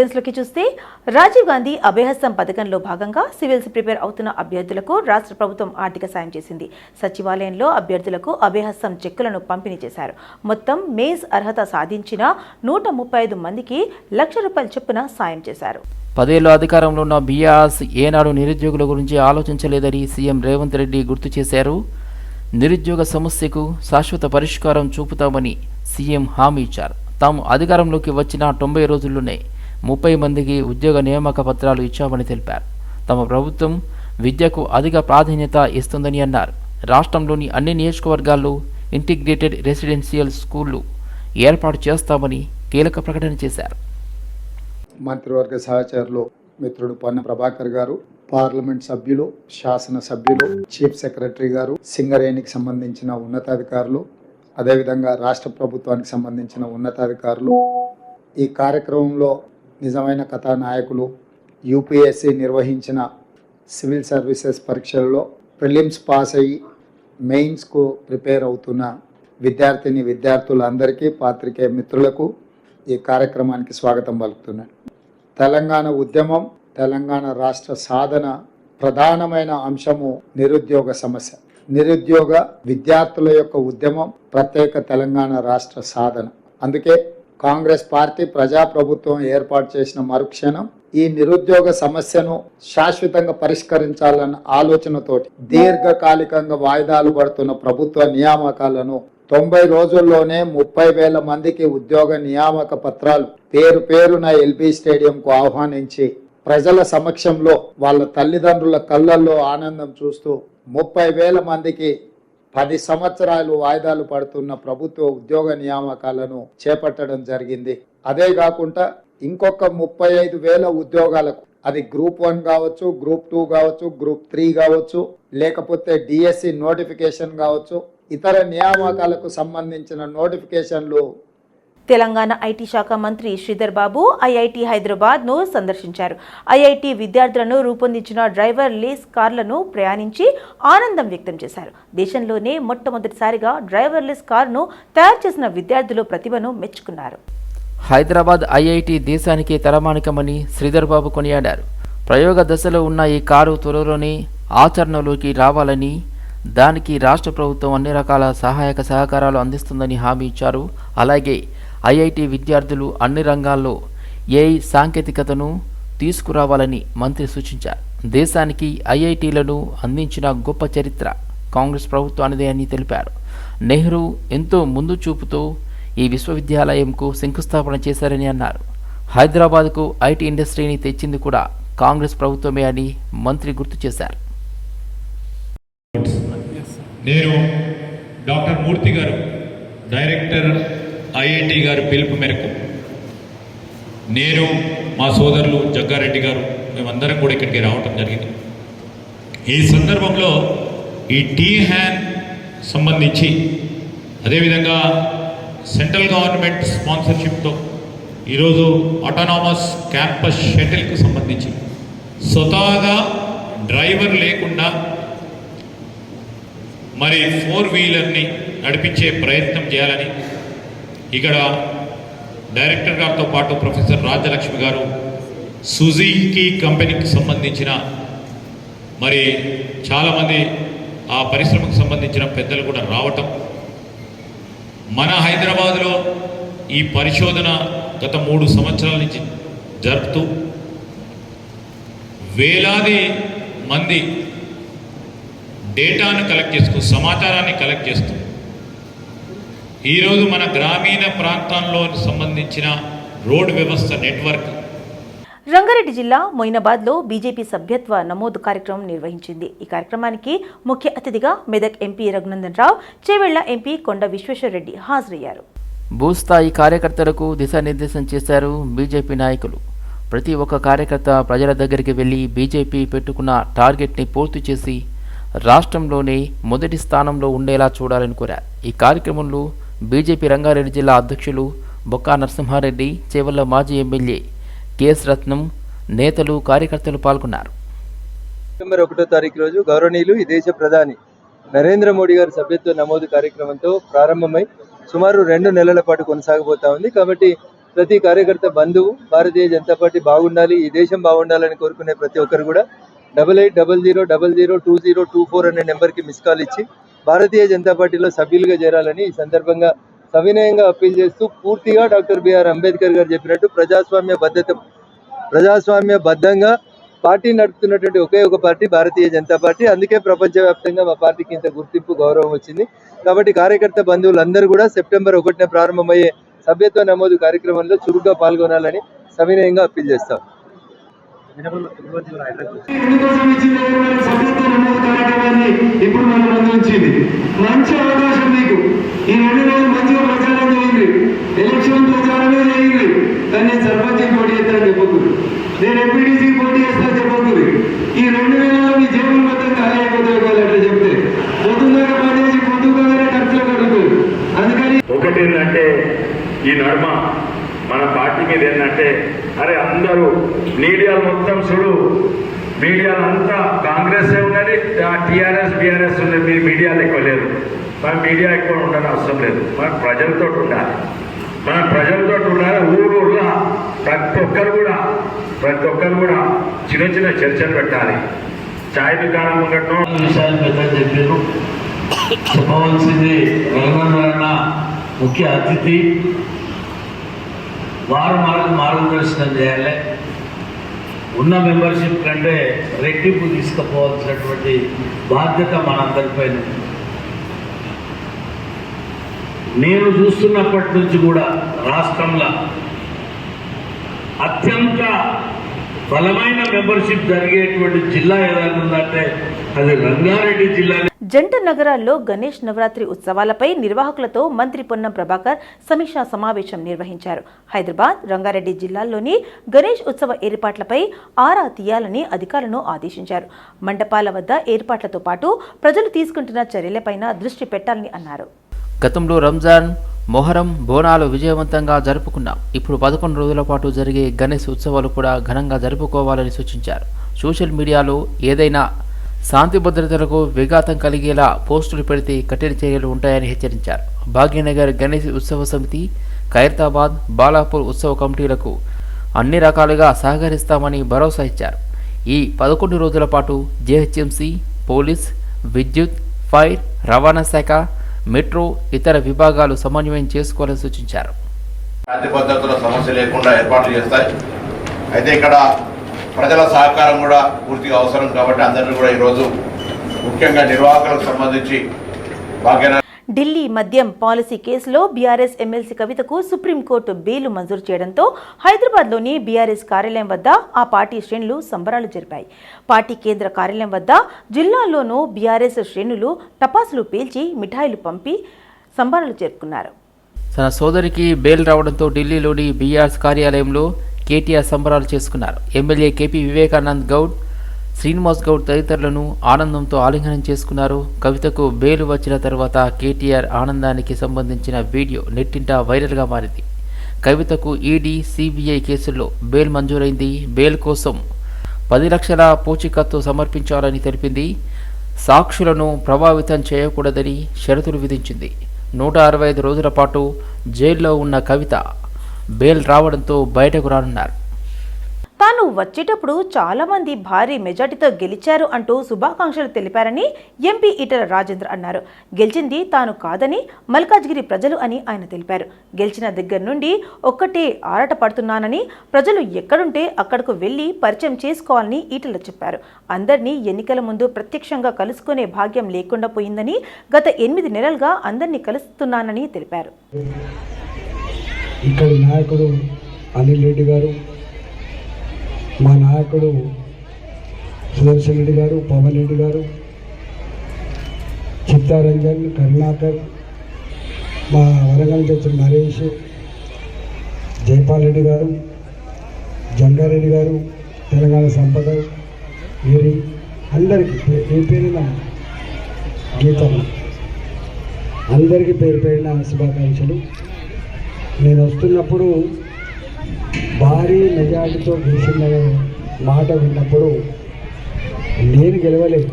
లోకి చూస్తే రాజీవ్ గాంధీ అభయహస్తం పథకంలో భాగంగా సివిల్స్ ప్రిపేర్ అవుతున్న అభ్యర్థులకు రాష్ట్ర ప్రభుత్వం ఆర్థిక సాయం చేసింది. సచివాలయంలో అభ్యర్థులకు అభయహస్తం చెక్కులను పంపిణీ చేశారు. మొత్తం మేజ్ అర్హత సాధించిన నూట ముప్పై ఐదు మందికి లక్ష రూపాయల చొప్పున సాయం చేశారు. పదేళ్ళు అధికారంలో ఉన్న బీఆర్ఎస్ ఏనాడు నిరుద్యోగుల గురించి ఆలోచించలేదని సీఎం రేవంత్ రెడ్డి గుర్తు చేశారు. నిరుద్యోగ సమస్యకు శాశ్వత పరిష్కారం చూపుతామని సీఎం హామీ ఇచ్చారు. తాము అధికారంలోకి వచ్చిన తొంభై రోజుల్లోనే ముప్పై మందికి ఉద్యోగ నియామక పత్రాలు ఇచ్చామని తెలిపారు. తమ ప్రభుత్వం విద్యకు అధిక ప్రాధాన్యత ఇస్తుందని అన్నారు. రాష్ట్రంలోని అన్ని నియోజకవర్గాల్లో ఇంటిగ్రేటెడ్ రెసిడెన్షియల్ స్కూళ్ళు ఏర్పాటు చేస్తామని కీలక ప్రకటన చేశారు. మంత్రివర్గ సహచరులు మిత్రుడు పొన్న ప్రభాకర్ గారు పార్లమెంట్ సభ్యులు శాసన సభ్యులు చీఫ్ సెక్రటరీ గారు సింగరేణికి సంబంధించిన ఉన్నతాధికారులు అదేవిధంగా రాష్ట్ర ప్రభుత్వానికి సంబంధించిన ఉన్నతాధికారులు. ఈ కార్యక్రమంలో నిజమైన కథానాయకులు యూపీఎస్సీ నిర్వహించిన సివిల్ సర్వీసెస్ పరీక్షలలో ప్రిలిమ్స్ పాస్ అయ్యి మెయిన్స్కు ప్రిపేర్ అవుతున్న విద్యార్థిని విద్యార్థులందరికీ పాత్రికేయ మిత్రులకు ఈ కార్యక్రమానికి స్వాగతం పలుకుతున్నాను తెలంగాణ ఉద్యమం తెలంగాణ రాష్ట్ర సాధన ప్రధానమైన అంశము నిరుద్యోగ సమస్య. నిరుద్యోగ విద్యార్థుల యొక్క ఉద్యమం ప్రత్యేక తెలంగాణ రాష్ట్ర సాధన. అందుకే కాంగ్రెస్ పార్టీ ప్రజాప్రభుత్వం ఏర్పాటు చేసిన మరుక్షణం ఈ నిరుద్యోగ సమస్యను శాశ్వతంగా పరిష్కరించాలన్న ఆలోచనతోటి దీర్ఘకాలికంగా వాయిదాలు పడుతున్న ప్రభుత్వ నియామకాలను తొంభై రోజుల్లోనే ముప్పై వేల మందికి ఉద్యోగ నియామక పత్రాలు పేరు పేరున ఎల్బీ స్టేడియంకు ఆహ్వానించి ప్రజల సమక్షంలో వాళ్ళ తల్లిదండ్రుల కళ్ళల్లో ఆనందం చూస్తూ ముప్పై వేల మందికి పది సంవత్సరాలు వాయిదాలు పడుతున్న ప్రభుత్వ ఉద్యోగ నియామకాలను చేపట్టడం జరిగింది. అదే కాకుండా ఇంకొక ముప్పై ఐదు వేల ఉద్యోగాలకు అది గ్రూప్ వన్ కావచ్చు గ్రూప్ టూ కావచ్చు గ్రూప్ త్రీ కావచ్చు లేకపోతే డిఎస్సి నోటిఫికేషన్ కావచ్చు ఇతర నియామకాలకు సంబంధించిన నోటిఫికేషన్లు తెలంగాణ ఐటీ శాఖ మంత్రి శ్రీధర్ బాబు ఐఐటి హైదరాబాద్ను సందర్శించారు. ఐఐటి విద్యార్థులను రూపొందించిన డ్రైవర్ లీస్ కార్లను ప్రయాణించి ఆనందం వ్యక్తం చేశారు. దేశంలోనే మొట్టమొదటిసారిగా డ్రైవర్ లీస్ కారును తయారు చేసిన విద్యార్థులు ప్రతిభను మెచ్చుకున్నారు. హైదరాబాద్ ఐఐటి దేశానికి తలమానికమని శ్రీధర్ బాబు కొనియాడారు. ప్రయోగ దశలో ఉన్న ఈ కారు త్వరలోనే ఆచరణలోకి రావాలని దానికి రాష్ట్ర ప్రభుత్వం అన్ని రకాల సహాయక సహకారాలు అందిస్తుందని హామీ ఇచ్చారు. అలాగే ఐఐటి విద్యార్థులు అన్ని రంగాల్లో ఏఐ సాంకేతికతను తీసుకురావాలని మంత్రి సూచించారు. దేశానికి ఐఐటీలను అందించిన గొప్ప చరిత్ర కాంగ్రెస్ ప్రభుత్వానిదే అని తెలిపారు. నెహ్రూ ఎంతో ముందు చూపుతో ఈ విశ్వవిద్యాలయంకు శంకుస్థాపన చేశారని అన్నారు. హైదరాబాద్కు ఐటీ ఇండస్ట్రీని తెచ్చింది కూడా కాంగ్రెస్ ప్రభుత్వమే అని మంత్రి గుర్తు చేశారు. నేను డాక్టర్ మూర్తి గారు డైరెక్టర్ ఐఐటి గారి పిలుపు మేరకు నేను మా సోదరులు జగ్గారెడ్డి గారు మేమందరం కూడా ఇక్కడికి రావటం జరిగింది. ఈ సందర్భంలో ఈ టీ హ్యాన్ సంబంధించి అదేవిధంగా సెంట్రల్ గవర్నమెంట్ స్పాన్సర్షిప్తో ఈరోజు ఆటోనామస్ క్యాంపస్ షటిల్కి సంబంధించి స్వతహాగా డ్రైవర్ లేకుండా మరి ఫోర్ వీలర్ని నడిపించే ప్రయత్నం చేయాలని ఇక్కడ డైరెక్టర్ గారితో పాటు ప్రొఫెసర్ రాజలక్ష్మి గారు సుజీకి కంపెనీకి సంబంధించిన మరి చాలామంది ఆ పరిశ్రమకు సంబంధించిన పెద్దలు కూడా రావటం మన హైదరాబాదులో ఈ పరిశోధన గత మూడు సంవత్సరాల నుంచి జరుపుతూ వేలాది మంది డేటాను కలెక్ట్ చేస్తూ సమాచారాన్ని కలెక్ట్ చేస్తూ ఈరోజు మన గ్రామీణ ప్రాంతాల్లో సంబంధించిన రోడ్ వ్యవస్థ నెట్వర్క్. రంగారెడ్డి జిల్లా మొయినాబాద్లో బీజేపీ సభ్యత్వ నమోదు కార్యక్రమం నిర్వహించింది. ఈ కార్యక్రమానికి ముఖ్య అతిథిగా మెదక్ ఎంపీ రఘునందన్ రావు చేవెళ్ళ ఎంపీ కొండ విశ్వేశ్వరరెడ్డి హాజరయ్యారు. భూస్థాయి కార్యకర్తలకు దిశానిర్దేశం చేశారు బీజేపీ నాయకులు. ప్రతి ఒక్క కార్యకర్త ప్రజల దగ్గరికి వెళ్ళి బీజేపీ పెట్టుకున్న టార్గెట్ని పూర్తి చేసి రాష్ట్రంలోనే మొదటి స్థానంలో ఉండేలా చూడాలని కోరారు. ఈ కార్యక్రమంలో బీజేపీ రంగారెడ్డి జిల్లా అధ్యక్షులు బొక్కా నరసింహారెడ్డి చేవల్ల మాజీ ఎమ్మెల్యే కేఎస్ రత్నం నేతలు కార్యకర్తలు పాల్గొన్నారు. సెప్టెంబర్ ఒకటో తారీఖు రోజు గౌరవనీయులు ఈ దేశ ప్రధాని నరేంద్ర మోడీ గారి సభ్యత్వ నమోదు కార్యక్రమంతో ప్రారంభమై సుమారు రెండు నెలల పాటు కొనసాగబోతా ఉంది. కాబట్టి ప్రతి కార్యకర్త బంధువు భారతీయ జనతా పార్టీ బాగుండాలి ఈ దేశం బాగుండాలని కోరుకునే ప్రతి ఒక్కరు కూడా double eight double zero double zero two zero two four అనే నెంబర్కి మిస్ కాల్ ఇచ్చి భారతీయ జనతా పార్టీలో సభ్యులుగా చేరాలని ఈ సందర్భంగా సవినయంగా అప్పీల్ చేస్తూ పూర్తిగా డాక్టర్ బిఆర్ అంబేద్కర్ గారు చెప్పినట్టు ప్రజాస్వామ్య బద్ధత ప్రజాస్వామ్య బద్ధంగా పార్టీ నడుపుతున్నటువంటి ఒకే ఒక పార్టీ భారతీయ జనతా పార్టీ. అందుకే ప్రపంచవ్యాప్తంగా మా పార్టీకి ఇంత గుర్తింపు గౌరవం వచ్చింది. కాబట్టి కార్యకర్త బంధువులందరూ కూడా సెప్టెంబర్ ఒకటిన ప్రారంభమయ్యే సభ్యత్వ నమోదు కార్యక్రమంలో చురుగ్గా పాల్గొనాలని సవినయంగా అప్పీల్ చేస్తాం ఎందుకోసం ఇచ్చింది ఎవరు? సభ్యత్వ నమోదు కార్యక్రమాన్ని ఇప్పుడు మన ముందు మంచి అవకాశం మీకు ఈ రెండు మంచిగా ప్రచారం చేయండి ఎలక్షన్ ప్రచారమే చేయండి కానీ నేను సర్పంచ్ పోటీ చేస్తాను చెప్పకూడదు నేను ఎంపీటీసీ పోటీ చేస్తా చెప్పకూడదు ఈ రెండు మీ జేబులు మొత్తం ఖాళీ అయిపోతాయి ఒకవేళ చెప్తే పొద్దున్నగా పనిచేసి పొద్దుగానే ఖర్చులు కడుగుతారు అందుకని ఒకటి ఏంటంటే ఈ నడుమ మన పార్టీ మీద ఏంటంటే అరే అందరూ మీడియా మొత్తం చూడు మీడియాలో అంతా కాంగ్రెస్ ఉన్నది టీఆర్ఎస్ బీఆర్ఎస్ ఉన్నది మీ మీడియాలో ఎక్కువ లేదు. మన మీడియా ఎక్కువ ఉండని అవసరం లేదు. మన ప్రజలతో ఉండాలి. మన ప్రజలతో ఉండాలి ఊరు ఊర్లో ప్రతి ఒక్కరు కూడా ప్రతి ఒక్కరు కూడా చిన్న చిన్న చర్చలు పెట్టాలి. ఛాయ్ దుకాణం ముంగట్నో విషయాలు పెద్ద చెప్పారు. చెప్పవలసింది రఘునందన ముఖ్య అతిథి. వారు మార్గ మార్గదర్శనం చేయాలి. ఉన్న మెంబర్షిప్ కంటే రెట్టింపు తీసుకుపోవాల్సినటువంటి బాధ్యత మనందరిపైన నేను చూస్తున్నప్పటి నుంచి కూడా రాష్ట్రంలో అత్యంత బలమైన మెంబర్షిప్ జరిగేటువంటి జిల్లా ఏదైనా ఉందంటే అది రంగారెడ్డి జిల్లా జంట నగరాల్లో గణేష్ నవరాత్రి ఉత్సవాలపై నిర్వాహకులతో మంత్రి పొన్నం ప్రభాకర్ సమీక్షా సమావేశం నిర్వహించారు. హైదరాబాద్ రంగారెడ్డి జిల్లాల్లోని గణేష్ ఉత్సవ ఏర్పాట్లపై ఆరా తీయాలని అధికారులను ఆదేశించారు. మండపాల వద్ద ఏర్పాట్లతో పాటు ప్రజలు తీసుకుంటున్న చర్యలపైన దృష్టి పెట్టాలని అన్నారు. గతంలో రంజాన్ మొహరం బోనాలు విజయవంతంగా జరుపుకున్నాం. ఇప్పుడు పదకొండు రోజుల పాటు జరిగే గణేష్ ఉత్సవాలు కూడా ఘనంగా జరుపుకోవాలని సూచించారు. సోషల్ మీడియాలో ఏదైనా శాంతి భద్రతలకు విఘాతం కలిగేలా పోస్టులు పెడితే కఠిన చర్యలు ఉంటాయని హెచ్చరించారు. భాగ్యనగర్ గణేష్ ఉత్సవ సమితి ఖైరతాబాద్ బాలాపూర్ ఉత్సవ కమిటీలకు అన్ని రకాలుగా సహకరిస్తామని భరోసా ఇచ్చారు. ఈ పదకొండు రోజుల పాటు జేహెచ్ఎంసీ పోలీస్ విద్యుత్ ఫైర్ రవాణా శాఖ మెట్రో ఇతర విభాగాలు సమన్వయం చేసుకోవాలని సూచించారు. శాంతి భద్రతల సమస్య లేకుండా ఏర్పాట్లు చేస్తాయి. అయితే ఇక్కడ ప్రజల సహకారం కూడా పూర్తిగా అవసరం కాబట్టి అందరినీ కూడా ఈరోజు ముఖ్యంగా నిర్వాహకులకు సంబంధించి భాగ్యనగర్ ఢిల్లీ మద్యం పాలసీ కేసులో బీఆర్ఎస్ ఎమ్మెల్సీ కవితకు సుప్రీంకోర్టు బెయిల్ మంజూరు చేయడంతో హైదరాబాద్లోని బీఆర్ఎస్ కార్యాలయం వద్ద ఆ పార్టీ శ్రేణులు సంబరాలు జరిపాయి. పార్టీ కేంద్ర కార్యాలయం వద్ద జిల్లాల్లోనూ బీఆర్ఎస్ శ్రేణులు టపాసులు పేల్చి మిఠాయిలు పంపి సంబరాలు జరుపుకున్నారు తన సోదరికి బెయిల్ రావడంతో ఢిల్లీలోని బీఆర్ఎస్ కార్యాలయంలో కేటీఆర్ సంబరాలు చేసుకున్నారు. ఎమ్మెల్యే కేపీ వివేకానంద్ గౌడ్ శ్రీనివాస్ గౌడ్ తదితరులను ఆనందంతో ఆలింగనం చేసుకున్నారు. కవితకు బెయిల్ వచ్చిన తర్వాత కేటీఆర్ ఆనందానికి సంబంధించిన వీడియో నెట్టింట వైరల్గా మారింది. కవితకు ఈడీ సిబిఐ కేసుల్లో బెయిల్ మంజూరైంది. బెయిల్ కోసం పది లక్షల పూచికత్తు సమర్పించాలని తెలిపింది. సాక్షులను ప్రభావితం చేయకూడదని షరతులు విధించింది. నూట అరవై ఐదు రోజుల పాటు జైల్లో ఉన్న కవిత బెయిల్ రావడంతో బయటకు రానున్నారు. తాను వచ్చేటప్పుడు చాలా మంది భారీ మెజార్టీతో గెలిచారు అంటూ శుభాకాంక్షలు తెలిపారని ఎంపీ ఈటల రాజేంద్ర అన్నారు. గెలిచింది తాను కాదని మల్కాజ్గిరి ప్రజలు అని ఆయన తెలిపారు. గెలిచిన దగ్గర నుండి ఒక్కటే ఆరాట పడుతున్నానని ప్రజలు ఎక్కడుంటే అక్కడకు వెళ్ళి పరిచయం చేసుకోవాలని ఈటల చెప్పారు. అందరినీ ఎన్నికల ముందు ప్రత్యక్షంగా కలుసుకునే భాగ్యం లేకుండా పోయిందని గత ఎనిమిది నెలలుగా అందరినీ కలుస్తున్నానని తెలిపారు. ఇక్కడి నాయకుడు అనిల్ రెడ్డి గారు మా నాయకుడు సుదర్శన్ రెడ్డి గారు పవన్ రెడ్డి గారు చిత్తారంజన్ కరుణాకర్ మా వరంగల్ నుంచి నరేష్ జైపాల్ రెడ్డి గారు జంగారెడ్డి గారు తెలంగాణ సంపద వీరి అందరికీ పే- పేరు పేరున గీతమ్మ అందరికీ పేరు పేరిన శుభాకాంక్షలు. నేను వస్తున్నప్పుడు భారీ మెజార్టీతో గెలిచిన మాట విన్నప్పుడు నేను గెలవలేదు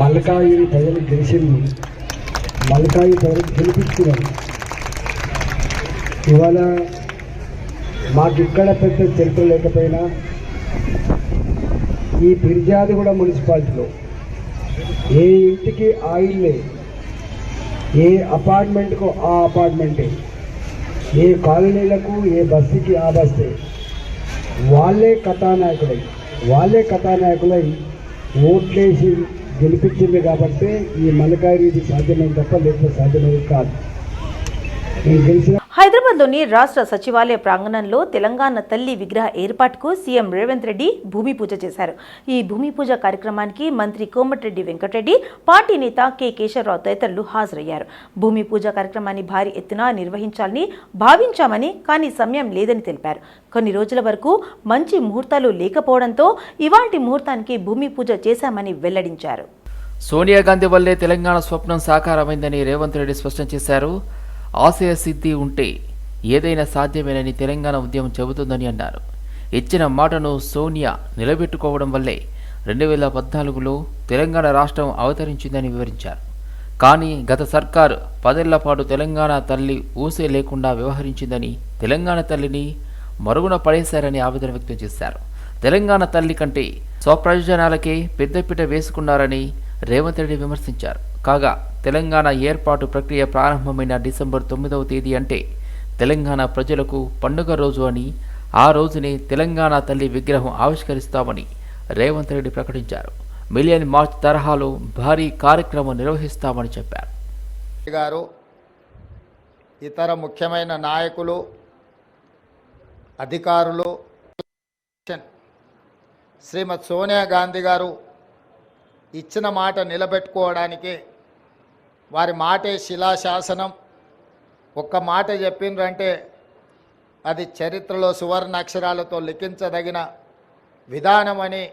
మల్కాయిని ప్రజలు గెలిచింది మల్కాయి ప్రజలు గెలిపించుకున్నాను ఇవాళ మాకు ఇక్కడ పెద్ద చరిత్ర లేకపోయినా ఈ కూడా మున్సిపాలిటీలో. ఏ ఇంటికి ఆ ఇల్లే ఏ అపార్ట్మెంట్కు ఆ అపార్ట్మెంటే. ఏ కాలనీలకు ఏ బస్సుకి ఆ బస్తే వాళ్ళే కథానాయకులై వాళ్ళే కథానాయకులై ఓట్లేసి గెలిపించింది కాబట్టి ఈ మలకారి ఇది సాధ్యమైంది తప్ప లేకపోతే సాధ్యమైంది కాదు. నేను గెలిచిన హైదరాబాద్లోని రాష్ట్ర సచివాలయ ప్రాంగణంలో తెలంగాణ తల్లి విగ్రహ ఏర్పాటుకు సీఎం రేవంత్ రెడ్డి భూమి పూజ చేశారు. ఈ భూమి పూజ కార్యక్రమానికి మంత్రి కోమటిరెడ్డి వెంకటరెడ్డి పార్టీ నేత కె కేశవరావు తదితరులు హాజరయ్యారు. భూమి పూజ కార్యక్రమాన్ని భారీ ఎత్తున నిర్వహించాలని భావించామని కానీ సమయం లేదని తెలిపారు. కొన్ని రోజుల వరకు మంచి ముహూర్తాలు లేకపోవడంతో ఇవాంటి ముహూర్తానికి భూమి పూజ చేశామని వెల్లడించారు. సోనియా గాంధీ వల్లే తెలంగాణ స్వప్నం సాకారమైందని రేవంత్ రెడ్డి స్పష్టం చేశారు. ఆశయ సిద్ధి ఉంటే ఏదైనా సాధ్యమేనని తెలంగాణ ఉద్యమం చెబుతుందని అన్నారు. ఇచ్చిన మాటను సోనియా నిలబెట్టుకోవడం వల్లే రెండు వేల పద్నాలుగులో తెలంగాణ రాష్ట్రం అవతరించిందని వివరించారు. కానీ గత సర్కారు పదేళ్ళ పాటు తెలంగాణ తల్లి ఊసే లేకుండా వ్యవహరించిందని తెలంగాణ తల్లిని మరుగున పడేశారని ఆవేదన వ్యక్తం చేశారు. తెలంగాణ తల్లి కంటే స్వప్రయోజనాలకే పెద్దపీట వేసుకున్నారని రేవంత్ రెడ్డి విమర్శించారు. కాగా తెలంగాణ ఏర్పాటు ప్రక్రియ ప్రారంభమైన డిసెంబర్ తొమ్మిదవ తేదీ అంటే తెలంగాణ ప్రజలకు పండుగ రోజు అని ఆ రోజునే తెలంగాణ తల్లి విగ్రహం ఆవిష్కరిస్తామని రేవంత్ రెడ్డి ప్రకటించారు. మిలియన్ మార్చ్ తరహాలో భారీ కార్యక్రమం నిర్వహిస్తామని చెప్పారు. గారు ఇతర ముఖ్యమైన నాయకులు అధికారులు శ్రీమతి సోనియా గాంధీ గారు ఇచ్చిన మాట నిలబెట్టుకోవడానికి వారి మాటే శిలాశాసనం. ఒక్క మాట చెప్పిండ్రంటే అది చరిత్రలో సువర్ణ అక్షరాలతో లిఖించదగిన విధానమని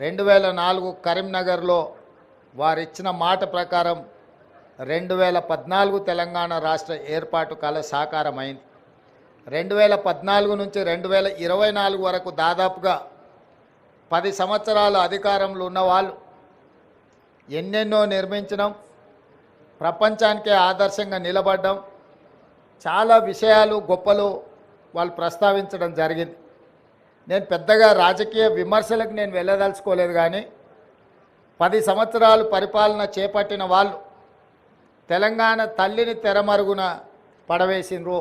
రెండు వేల నాలుగు కరీంనగర్లో వారిచ్చిన మాట ప్రకారం రెండు వేల పద్నాలుగు తెలంగాణ రాష్ట్ర ఏర్పాటు కల సాకారమైంది. రెండు వేల పద్నాలుగు నుంచి రెండు వేల ఇరవై నాలుగు వరకు దాదాపుగా పది సంవత్సరాల అధికారంలో ఉన్నవాళ్ళు ఎన్నెన్నో నిర్మించడం ప్రపంచానికే ఆదర్శంగా నిలబడ్డం చాలా విషయాలు గొప్పలు వాళ్ళు ప్రస్తావించడం జరిగింది. నేను పెద్దగా రాజకీయ విమర్శలకు నేను వెళ్ళదలుచుకోలేదు కానీ పది సంవత్సరాలు పరిపాలన చేపట్టిన వాళ్ళు తెలంగాణ తల్లిని తెరమరుగున పడవేసిండ్రు.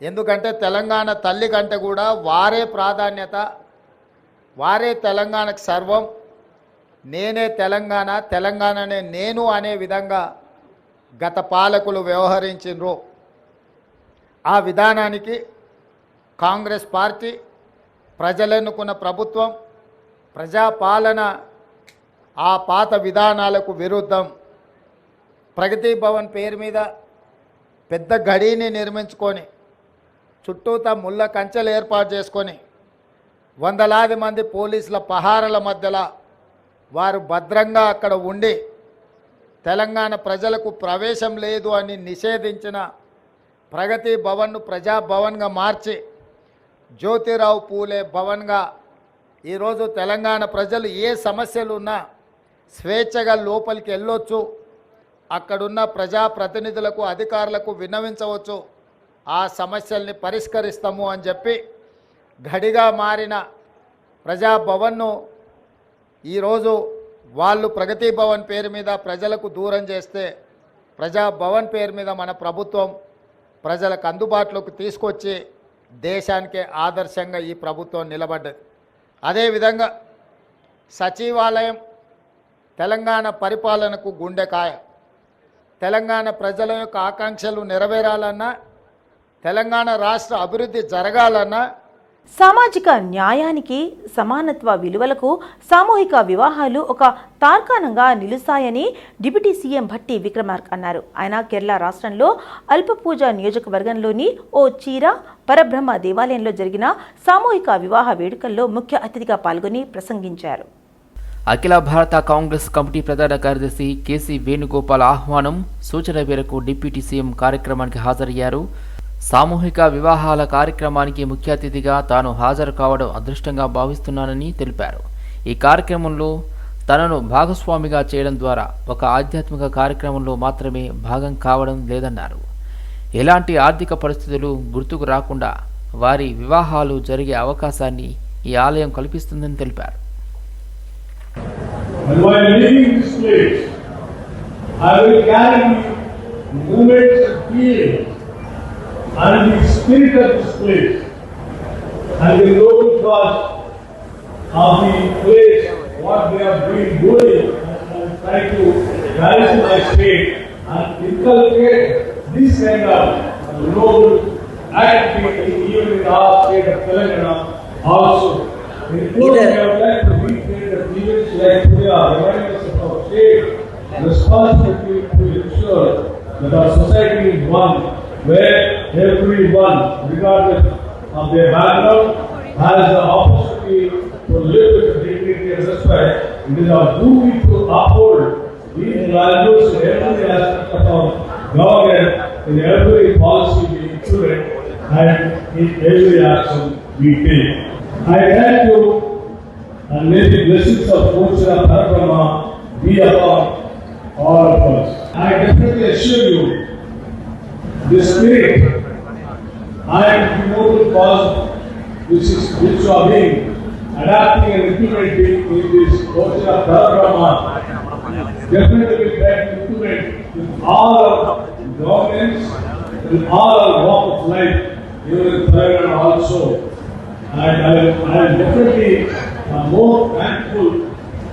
ఎందుకంటే తెలంగాణ తల్లి కంటే కూడా వారే ప్రాధాన్యత వారే తెలంగాణకు సర్వం. నేనే తెలంగాణ తెలంగాణనే నేను అనే విధంగా గత పాలకులు వ్యవహరించిండ్రు ఆ విధానానికి కాంగ్రెస్ పార్టీ ప్రజలెన్నుకున్న ప్రభుత్వం ప్రజాపాలన ఆ పాత విధానాలకు విరుద్ధం. ప్రగతి భవన్ పేరు మీద పెద్ద గడిని నిర్మించుకొని చుట్టూతా ముళ్ళ కంచెలు ఏర్పాటు చేసుకొని వందలాది మంది పోలీసుల పహారల మధ్యలో వారు భద్రంగా అక్కడ ఉండి తెలంగాణ ప్రజలకు ప్రవేశం లేదు అని నిషేధించిన ప్రగతి భవన్ను ప్రజాభవన్గా మార్చి జ్యోతిరావు పూలే భవన్గా ఈరోజు తెలంగాణ ప్రజలు ఏ సమస్యలు ఉన్నా స్వేచ్ఛగా లోపలికి వెళ్ళొచ్చు. అక్కడున్న ప్రజాప్రతినిధులకు అధికారులకు విన్నవించవచ్చు. ఆ సమస్యల్ని పరిష్కరిస్తాము అని చెప్పి గడిగా మారిన ప్రజాభవన్ను ఈరోజు వాళ్ళు ప్రగతి భవన్ పేరు మీద ప్రజలకు దూరం చేస్తే ప్రజాభవన్ పేరు మీద మన ప్రభుత్వం ప్రజలకు అందుబాటులోకి తీసుకొచ్చి దేశానికే ఆదర్శంగా ఈ ప్రభుత్వం నిలబడ్డది. అదేవిధంగా సచివాలయం తెలంగాణ పరిపాలనకు గుండెకాయ తెలంగాణ ప్రజల యొక్క ఆకాంక్షలు నెరవేరాలన్నా తెలంగాణ రాష్ట్ర అభివృద్ధి జరగాలన్నా సామాజిక న్యాయానికి సమానత్వ విలువలకు సామూహిక వివాహాలు ఒక తార్కాణంగా నిలుస్తాయని డిప్యూటీ సీఎం భట్టి విక్రమార్క్ అన్నారు. ఆయన కేరళ రాష్ట్రంలో అల్పపూజ నియోజకవర్గంలోని ఓ చీర పరబ్రహ్మ దేవాలయంలో జరిగిన సామూహిక వివాహ వేడుకల్లో ముఖ్య అతిథిగా పాల్గొని ప్రసంగించారు. అఖిల భారత కాంగ్రెస్ కమిటీ ప్రధాన కార్యదర్శి కేసీ వేణుగోపాల్ ఆహ్వానం సూచన మేరకు డిప్యూటీ సీఎం కార్యక్రమానికి హాజరయ్యారు. సామూహిక వివాహాల కార్యక్రమానికి ముఖ్య అతిథిగా తాను హాజరు కావడం అదృష్టంగా భావిస్తున్నానని తెలిపారు. ఈ కార్యక్రమంలో తనను భాగస్వామిగా చేయడం ద్వారా ఒక ఆధ్యాత్మిక కార్యక్రమంలో మాత్రమే భాగం కావడం లేదన్నారు. ఎలాంటి ఆర్థిక పరిస్థితులు గుర్తుకు రాకుండా వారి వివాహాలు జరిగే అవకాశాన్ని ఈ ఆలయం కల్పిస్తుందని తెలిపారు. I will carry moments of feeling and the spirit of this place and the noble cause of the place, what they have been doing. And try to rise to my state and inculcate this kind of noble activity even in our state of Telangana also. In closing, I would like to reiterate like today are reminding us of our state responsibility to ensure that our society is one where everyone, regardless of their background, has the opportunity to live with dignity and respect. It is our duty to uphold these values in every aspect of our government, in every policy we implement, and in every action we take. I thank you and may the blessings of Pujya Parabrahma be upon all of us. I definitely assure you, the spirit and the noble cause which is which are being adapting and implementing in this Pujya Parabrahma definitely will try to implement in all our governments, in all our walk of life, even in Telangana also. And I, I am definitely uh, more thankful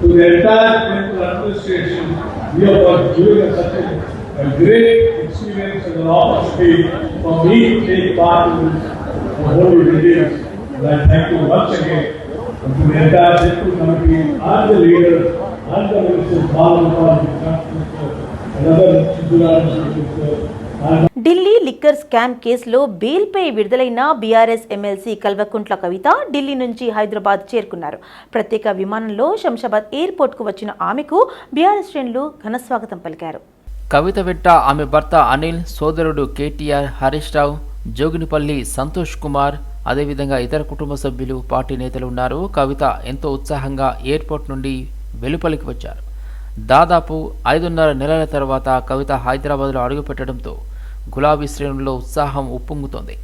to the entire temple administration We for giving us such a, a great experience and an opportunity for me to take part in this uh, holy meetings. And I thank you once again and to the entire Central committee and the leaders and the ministers, Balagopalan, and other institutions, Delhi liquor scam కేసులో బెయిల్పై విడుదలైన BRS MLC Kalvakuntla Kavitha Delhi నుంచి హైదరాబాద్ చేరుకున్నారు ప్రత్యేక విమానంలో శంషాబాద్ ఎయిర్పోర్ట్కు వచ్చిన ఆమెకు BRS శ్రేణులు ఘనస్వాగతం పలికారు కవిత వెంట ఆమె భర్త అనిల్ సోదరుడు కేటీఆర్ హరీష్ రావు జోగినిపల్లి సంతోష్ కుమార్ అదేవిధంగా ఇతర కుటుంబ సభ్యులు పార్టీ నేతలు ఉన్నారు. కవిత ఎంతో ఉత్సాహంగా ఎయిర్పోర్ట్ నుండి వెలుపలికి వచ్చారు. దాదాపు ఐదున్నర నెలల తర్వాత కవిత హైదరాబాద్లో అడుగుపెట్టడంతో గులాబీ శ్రేణుల్లో ఉత్సాహం ఉప్పొంగుతోంది.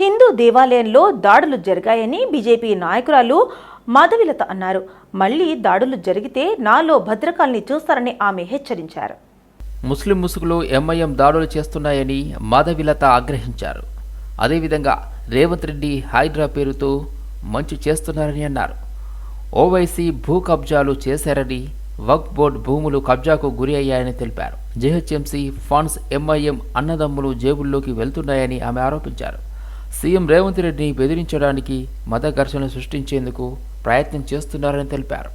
హిందూ దేవాలయంలో దాడులు జరిగాయని బీజేపీ నాయకురాలు మాధవిలత అన్నారు. మళ్ళీ దాడులు జరిగితే నాలో భద్రకాల్ని చూస్తారని ఆమె హెచ్చరించారు. ముస్లిం ముసుగులో ఎంఐఎం దాడులు చేస్తున్నాయని మాధవిలత ఆగ్రహించారు. అదేవిధంగా రేవంత్ రెడ్డి హైడ్రా పేరుతో మంచి చేస్తున్నారని అన్నారు. ఓవైసీ భూ కబ్జాలు చేశారని వక్ బోర్డ్ భూములు కబ్జాకు గురి అయ్యాయని తెలిపారు. జేహెచ్ఎంసీ ఫండ్స్ ఎంఐఎం అన్నదమ్ములు జేబుల్లోకి వెళ్తున్నాయని ఆమె ఆరోపించారు. సీఎం రేవంత్ రెడ్డిని బెదిరించడానికి మత ఘర్షణ సృష్టించేందుకు ప్రయత్నం చేస్తున్నారని తెలిపారు.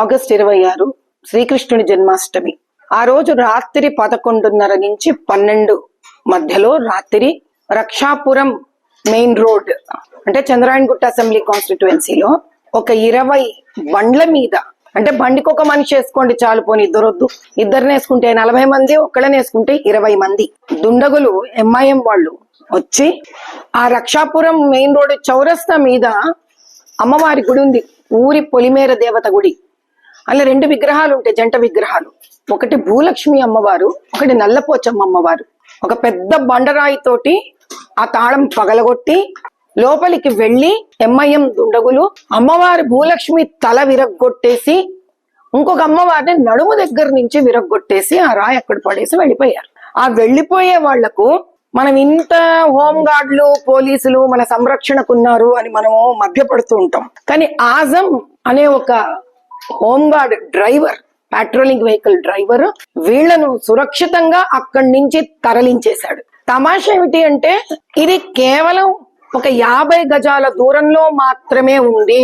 ఆగస్ట్ ఇరవై ఆరు శ్రీకృష్ణుని జన్మాష్టమి. ఆ రోజు రాత్రి పదకొండున్నర నుంచి పన్నెండు మధ్యలో రాత్రి రక్షాపురం మెయిన్ రోడ్ అంటే చంద్రాయణగుట్ట అసెంబ్లీ కాన్స్టిట్యుయెన్సీలో ఒక ఇరవై బండ్ల మీద అంటే బండికి ఒక మనిషి వేసుకోండి చాలు పోని ఇద్దరొద్దు. ఇద్దరు వేసుకుంటే నలభై మంది ఒక్కళ్ళని వేసుకుంటే ఇరవై మంది. దుండగులు ఎంఐఎం వాళ్ళు వచ్చి ఆ రక్షాపురం మెయిన్ రోడ్ చౌరస్తా మీద అమ్మవారి గుడి ఉంది. ఊరి పొలిమేర దేవత గుడి. అలా రెండు విగ్రహాలు ఉంటాయి జంట విగ్రహాలు. ఒకటి భూలక్ష్మి అమ్మవారు ఒకటి నల్లపోచమ్మ అమ్మవారు. ఒక పెద్ద బండరాయి తోటి ఆ తాళం పగలగొట్టి లోపలికి వెళ్ళి ఎమ్మయ్యం దుండగులు అమ్మవారి భూలక్ష్మి తల విరగ్గొట్టేసి ఇంకొక అమ్మవారిని నడుము దగ్గర నుంచి విరగ్గొట్టేసి ఆ రాయి అక్కడ పడేసి వెళ్ళిపోయారు. ఆ వెళ్ళిపోయే వాళ్ళకు మనం ఇంత హోంగార్డ్లు పోలీసులు మన సంరక్షణకు ఉన్నారు అని మనము మభ్యపడుతూ ఉంటాం. కానీ ఆజం అనే ఒక home guard driver patrolling vehicle driver వీళ్ళను సురక్షితంగా అక్కడి నుంచి తరలించేశాడు. తమాషా ఏమిటి అంటే ఇది కేవలం ఒక యాభై గజాల దూరంలో మాత్రమే ఉంది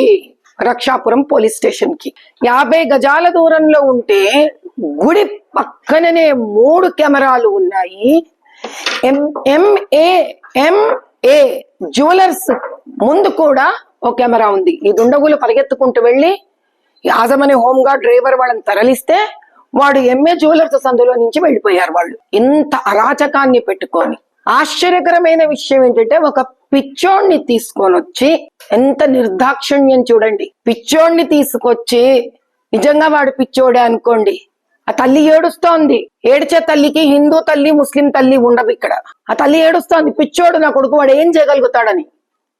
రక్షాపురం పోలీస్ స్టేషన్కి. యాభై గజాల దూరంలో ఉంటే గుడి పక్కననే మూడు కెమెరాలు ఉన్నాయి. ఎంఏ ఎంఏ జ్యువెలర్స్ ముందు కూడా ఒక కెమెరా ఉంది. ఈ దుండగులు పరిగెత్తుకుంటూ వెళ్ళి యాజమని హోంగార్డ్ డ్రైవర్ వాళ్ళని తరలిస్తే వాడు ఎంఏ జ్యువెలర్స్ సందులో నుంచి వెళ్ళిపోయారు వాళ్ళు. ఇంత అరాచకాన్ని పెట్టుకొని. ఆశ్చర్యకరమైన విషయం ఏంటంటే ఒక పిచ్చోడిని తీసుకొని వచ్చి ఎంత నిర్దాక్షిణ్యం చూడండి. పిచ్చోడిని తీసుకొచ్చి నిజంగా వాడు పిచ్చోడే అనుకోండి. ఆ తల్లి ఏడుస్తోంది. ఏడ్చే తల్లికి హిందూ తల్లి ముస్లిం తల్లి ఉండవు ఇక్కడ. ఆ తల్లి ఏడుస్తోంది. పిచ్చోడు నా కొడుకు వాడు ఏం చేయగలుగుతాడని.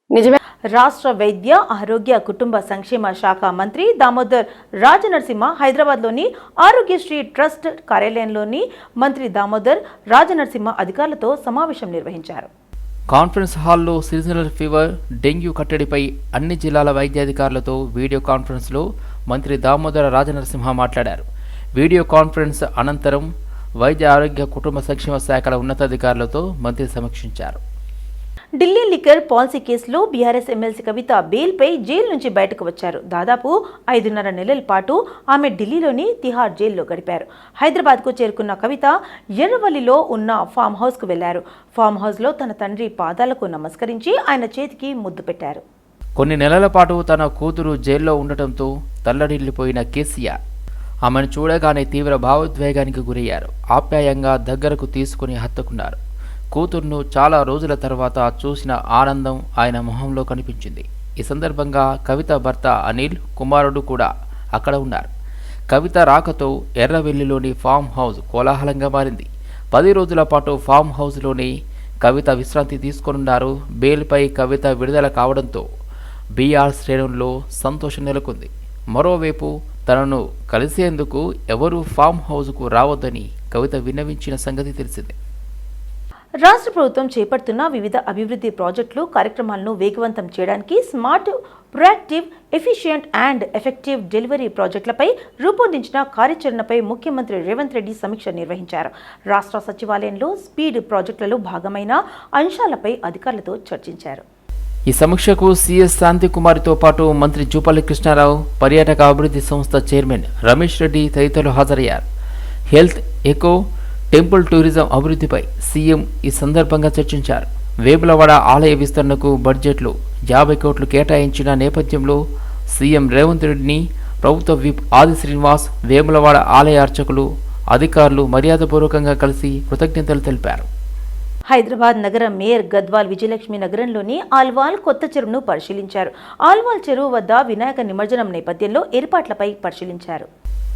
నిజమే. రాష్ట్ర వైద్య ఆరోగ్య కుటుంబ సంక్షేమ శాఖ మంత్రి దామోదర్ రాజనరసింహ హైదరాబాద్లోని ఆరోగ్యశ్రీ ట్రస్ట్ కార్యాలయంలోని మంత్రి దామోదర్ రాజనరసింహ అధికారులతో సమావేశం నిర్వహించారు. కాన్ఫరెన్స్ హాల్లో సీజనల్ ఫీవర్ డెంగ్యూ కట్టడిపై అన్ని జిల్లాల వైద్యాధికారులతో వీడియో కాన్ఫరెన్స్లో మంత్రి దామోదర రాజనరసింహ మాట్లాడారు. వీడియో కాన్ఫరెన్స్ అనంతరం వైద్య ఆరోగ్య కుటుంబ సంక్షేమ శాఖల ఉన్నతాధికారులతో మంత్రి సమీక్షించారు. ఢిల్లీ లిక్కర్ పాలసీ కేసులో బీఆర్ఎస్ ఎమ్మెల్సీ కవిత బెయిల్పై జైలు నుంచి బయటకు వచ్చారు. దాదాపు ఐదున్నర నెలల పాటు ఆమె ఢిల్లీలోని తిహార్ జైల్లో గడిపారు. హైదరాబాద్కు చేరుకున్న కవిత ఎర్రవల్లిలో ఉన్న ఫామ్ హౌస్కు వెళ్ళారు. ఫామ్ హౌస్లో తన తండ్రి పాదాలకు నమస్కరించి ఆయన చేతికి ముద్దు పెట్టారు. కొన్ని నెలల పాటు తన కూతురు జైల్లో ఉండటంతో తల్లడిల్లిపోయిన కేసీఆర్ ఆమెను చూడగానే తీవ్ర భావోద్వేగానికి గురయ్యారు. ఆప్యాయంగా దగ్గరకు తీసుకుని హత్తుకున్నారు. కూతుర్ను చాలా రోజుల తర్వాత చూసిన ఆనందం ఆయన మొహంలో కనిపించింది. ఈ సందర్భంగా కవిత భర్త అనిల్ కుమారుడు కూడా అక్కడ ఉన్నారు. కవిత రాకతో ఎర్రవెల్లిలోని ఫామ్ హౌస్ కోలాహలంగా మారింది. పది రోజుల పాటు ఫామ్ హౌస్లోని కవిత విశ్రాంతి తీసుకొనున్నారు. బెయిల్పై కవిత విడుదల కావడంతో బీఆర్ శ్రేణుల్లో సంతోషం నెలకొంది. మరోవైపు తనను కలిసేందుకు ఎవరూ ఫామ్ హౌస్కు రావద్దని కవిత విన్నవించిన సంగతి తెలిసిందే. రాష్ట్ర ప్రభుత్వం చేపడుతున్న వివిధ అభివృద్ధి ప్రాజెక్టులు కార్యక్రమాలను వేగవంతం చేయడానికి smart proactive efficient and effective delivery ప్రాజెక్టులపై రూపొందించిన కార్యాచరణపై ముఖ్యమంత్రి రేవంత్ రెడ్డి సమీక్ష నిర్వహించారు. రాష్ట్ర సచివాలయంలో స్పీడ్ ప్రాజెక్టులలో భాగమైన అంశాలపై అధికారులతో చర్చించారు. ఈ సమీక్షకు సీఎస్ శాంతికుమారితో పాటు మంత్రి జూపల్లి కృష్ణారావు పర్యాటక అభివృద్ధి సంస్థ చైర్మన్ రమేష్ రెడ్డి తదితరులు హాజరయ్యారు. హెల్త్ ఎకో టెంపుల్ టూరిజం అభివృద్ధిపై సీఎం ఈ సందర్భంగా చర్చించారు. వేములవాడ ఆలయ విస్తరణకు బడ్జెట్లో యాభై కోట్లు కేటాయించిన నేపథ్యంలో సీఎం రేవంత్ రెడ్డిని ప్రభుత్వ విప్ ఆది శ్రీనివాస్ వేములవాడ ఆలయ అర్చకులు అధికారులు మర్యాదపూర్వకంగా కలిసి కృతజ్ఞతలు తెలిపారు. హైదరాబాద్ నగర మేయర్ గద్వాల్ విజయలక్ష్మి నగరంలోని ఆల్వాల్ కొత్త చెరువును పరిశీలించారు. ఆల్వాల్ చెరువు వద్ద వినాయక నిమజ్జనం నేపథ్యంలో ఏర్పాట్లపై పరిశీలించారు.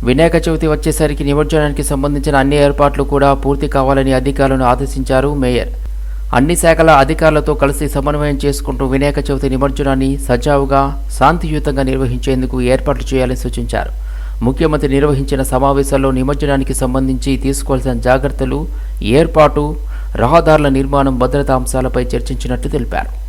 వినాయక చవితి వచ్చేసరికి నిమజ్జనానికి సంబంధించిన అన్ని ఏర్పాట్లు కూడా పూర్తి కావాలని అధికారులను ఆదేశించారు మేయర్. అన్ని శాఖల అధికారులతో కలిసి సమన్వయం చేసుకుంటూ వినాయక చవితి నిమజ్జనాన్ని సజావుగా శాంతియుతంగా నిర్వహించేందుకు ఏర్పాట్లు చేయాలని సూచించారు. ముఖ్యమంత్రి నిర్వహించిన సమావేశాల్లో నిమజ్జనానికి సంబంధించి తీసుకోవాల్సిన జాగ్రత్తలు ఏర్పాటు రహదారుల నిర్మాణం భద్రతా అంశాలపై చర్చించినట్టు తెలిపారు.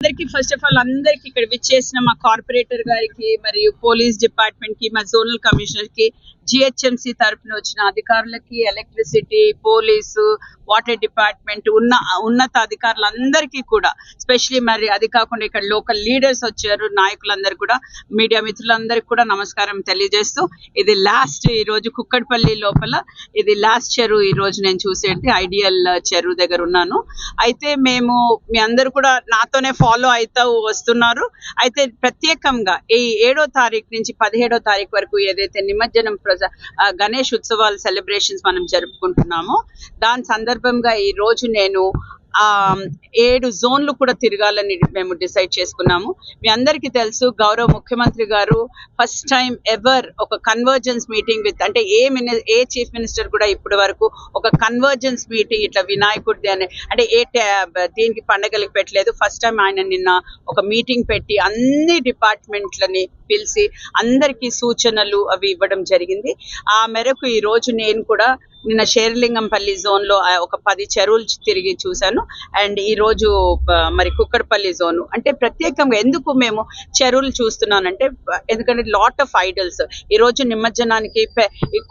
అందరికి ఫస్ట్ ఆఫ్ ఆల్ అందరికి ఇక్కడ విచ్చేసిన మా కార్పొరేటర్ గారికి మరియు పోలీస్ డిపార్ట్మెంట్కి మా జోనల్ కమిషనర్కి జిహెచ్ఎంసీ తరఫున వచ్చిన అధికారులకి ఎలక్ట్రిసిటీ పోలీసు వాటర్ డిపార్ట్మెంట్ ఉన్న ఉన్నత అధికారులందరికీ కూడా స్పెషలీ మరి అది కాకుండా ఇక్కడ లోకల్ లీడర్స్ వచ్చారు నాయకులందరూ కూడా మీడియా మిత్రులందరికీ కూడా నమస్కారం తెలియజేస్తూ ఇది లాస్ట్ ఈ రోజు కుక్కడపల్లి లోపల ఇది లాస్ట్ చెరువు ఈ రోజు నేను చూసేది ఐడియల్ చెరువు దగ్గర ఉన్నాను. అయితే మేము మీ అందరూ కూడా నాతోనే ఫాలో అవుతూ వస్తున్నారు. అయితే ప్రత్యేకంగా ఈ ఏడో తారీఖు నుంచి పదిహేడో తారీఖు వరకు ఏదైతే నిమజ్జనం ప్రజ ఆ, గణేష్ ఉత్సవాల సెలబ్రేషన్స్ మనం జరుపుకుంటున్నాము. దాని సందర్భంగా ఈ రోజు నేను ఏడు జోన్లు కూడా తిరగాలని మేము డిసైడ్ చేసుకున్నాము. మీ అందరికీ తెలుసు గౌరవ ముఖ్యమంత్రి గారు ఫస్ట్ టైం ఎవర్ ఒక కన్వర్జెన్స్ మీటింగ్ విత్ అంటే a mini a chief minister కూడా ఇప్పటి వరకు ఒక కన్వర్జెన్స్ మీటింగ్ ఇట్లా వినాయకుడిది అనే అంటే ఏ దీనికి పండగలకి పెట్టలేదు. ఫస్ట్ టైం ఆయన నిన్న ఒక మీటింగ్ పెట్టి అన్ని డిపార్ట్మెంట్లని పిలిచి అందరికీ సూచనలు అవి ఇవ్వడం జరిగింది. ఆ మేరకు ఈ రోజు నేను కూడా నిన్న షేర్లింగంపల్లి జోన్లో ఒక పది చెరువులు తిరిగి చూశాను. అండ్ ఈరోజు మరి కుక్కడపల్లి జోన్ అంటే ప్రత్యేకంగా ఎందుకు మేము చెరువులు చూస్తున్నానంటే ఎందుకంటే లాట్ ఆఫ్ ఐడల్స్ ఈరోజు నిమజ్జనానికి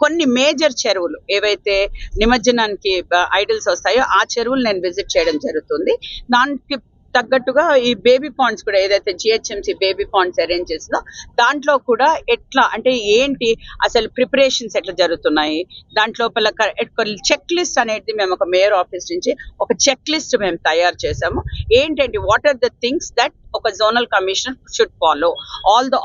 కొన్ని మేజర్ చెరువులు ఏవైతే నిమజ్జనానికి ఐడల్స్ వస్తాయో ఆ చెరువులు నేను విజిట్ చేయడం జరుగుతుంది. దానికి తగ్గట్టుగా ఈ బేబీ పాండ్స్ కూడా ఏదైతే జిహెచ్ఎంసీ బేబీ పాండ్స్ అరేంజ్ చేసిందో దాంట్లో కూడా ఎట్లా అంటే ఏంటి అసలు ప్రిపరేషన్స్ ఎట్లా జరుగుతున్నాయి? దాంట్లోపల చెక్ లిస్ట్ అనేది మేము ఒక మేయర్ ఆఫీస్ నుంచి ఒక చెక్ లిస్ట్ మేము తయారు చేసాము ఏంటంటే what are the things that ఒక zonal commissioner should follow all the